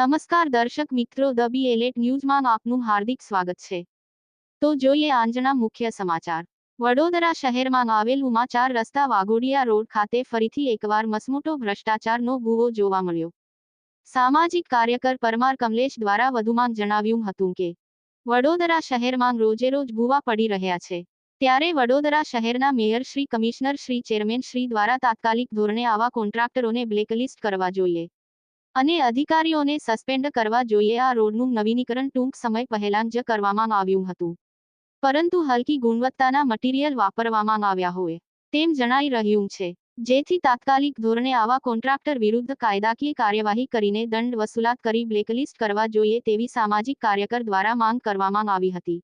નમસ્કાર દર્શક મિત્રો, ધ બી એલેટ ન્યૂઝમાં આપનું હાર્દિક સ્વાગત છે. તો જોઈએ આજના મુખ્ય સમાચાર. વડોદરા શહેરમાં આવેલ ઉમાચાર રસ્તા વાઘોડિયા રોડ ખાતે ફરીથી એકવાર મસમોટો ભ્રષ્ટાચારનો ભૂવો જોવા મળ્યો. સામાજિક કાર્યકર પરમાર કમલેશ દ્વારા વધુમાં જણાવ્યું હતું કે, વડોદરા શહેરમાં રોજેરોજ ભૂવા પડી રહ્યા છે. ત્યારે વડોદરા શહેરના mayor Shri, commissioner Shri, chairman Shri દ્વારા તાત્કાલિક ધોરણે આવા કોન્ટ્રાક્ટરોને બ્લેકલિસ્ટ કરવા જોઈએ. અને અધિકારીઓને સસ્પેન્ડ કરવા જોઈએ. આ રોડનું નવીનીકરણ ટૂંક સમય પહેલાં જ કરવામાં આવ્યું હતું. પરંતુ હલકી ગુણવત્તાના મટીરીયલ વાપરવામાં આવ્યા હોય, તેમ જણાઈ રહ્યું છે. જેથી તાત્કાલિક ધોરણે આવા કોન્ટ્રાક્ટર વિરુદ્ધ કાયદાકીય કાર્યવાહી કરીને દંડ વસૂલાત કરી બ્લેકલિસ્ટ કરવા જોઈએ તેવી સામાજિક કાર્યકર દ્વારા માંગ કરવામાં આવી હતી.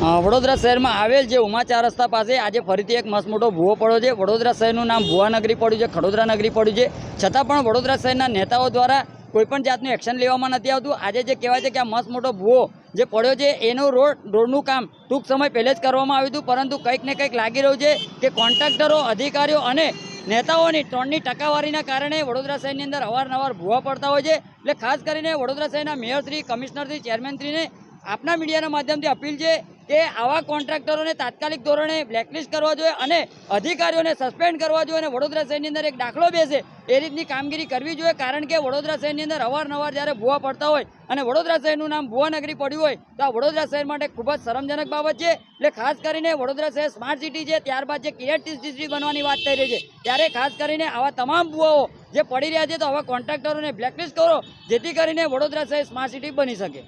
વડોદરા શહેરમાં આવેલ જે ઉમાચાર રસ્તા પાસે આજે ફરીથી એક મસ્ત મોટો ભૂવો પડ્યો છે. વડોદરા શહેરનું નામ ભુવાનગરી પડ્યું છે, ખડોદરા નગરી પડ્યું છે. છતાં પણ વડોદરા શહેરના નેતાઓ દ્વારા કોઈપણ જાતનું એક્શન લેવામાં નથી આવતું. આજે જે કહેવાય છે કે આ મસ્ત મોટો ભૂવો જે પડ્યો છે, એનું રોડ, રોડનું કામ ટૂંક સમય પહેલે જ કરવામાં આવ્યું હતું. પરંતુ કંઈક ને કંઈક લાગી રહ્યું છે કે કોન્ટ્રાક્ટરો, અધિકારીઓ અને નેતાઓની ત્રણની ટકાવારીના કારણે વડોદરા શહેરની અંદર અવારનવાર ભૂવા પડતા હોય છે. એટલે ખાસ કરીને વડોદરા શહેરના મેયરશ્રી કમિશનરશ્રી ચેરમેનશ્રીને આપના મીડિયાના માધ્યમથી અપીલ છે કે આવા કોન્ટ્રાક્ટરોને તાત્કાલિક ધોરણે બ્લેકલિસ્ટ કરવા જોઈએ અને અધિકારીઓને સસ્પેન્ડ કરવા જોઈએ અને વડોદરા શહેરની અંદર એક દાખલો બેસે એ રીતની કામગીરી કરવી જોઈએ. કારણ કે વડોદરા શહેરની અંદર અવારનવાર જ્યારે ભૂવા પડતા હોય અને વડોદરા શહેરનું નામ ભુવાનગરી પડ્યું હોય, તો આ વડોદરા શહેર માટે ખૂબ જ શરમજનક બાબત છે. એટલે ખાસ કરીને વડોદરા શહેર સ્માર્ટ સિટી છે, ત્યારબાદ જે ક્રિએટિવ સિટી બનવાની વાત થઈ રહી છે, ત્યારે ખાસ કરીને આવા તમામ ભૂવાઓ જે પડી રહ્યા છે, તો આવા કોન્ટ્રાક્ટરોને બ્લેકલિસ્ટ કરો, જેથી કરીને વડોદરા શહેર સ્માર્ટ સિટી બની શકે.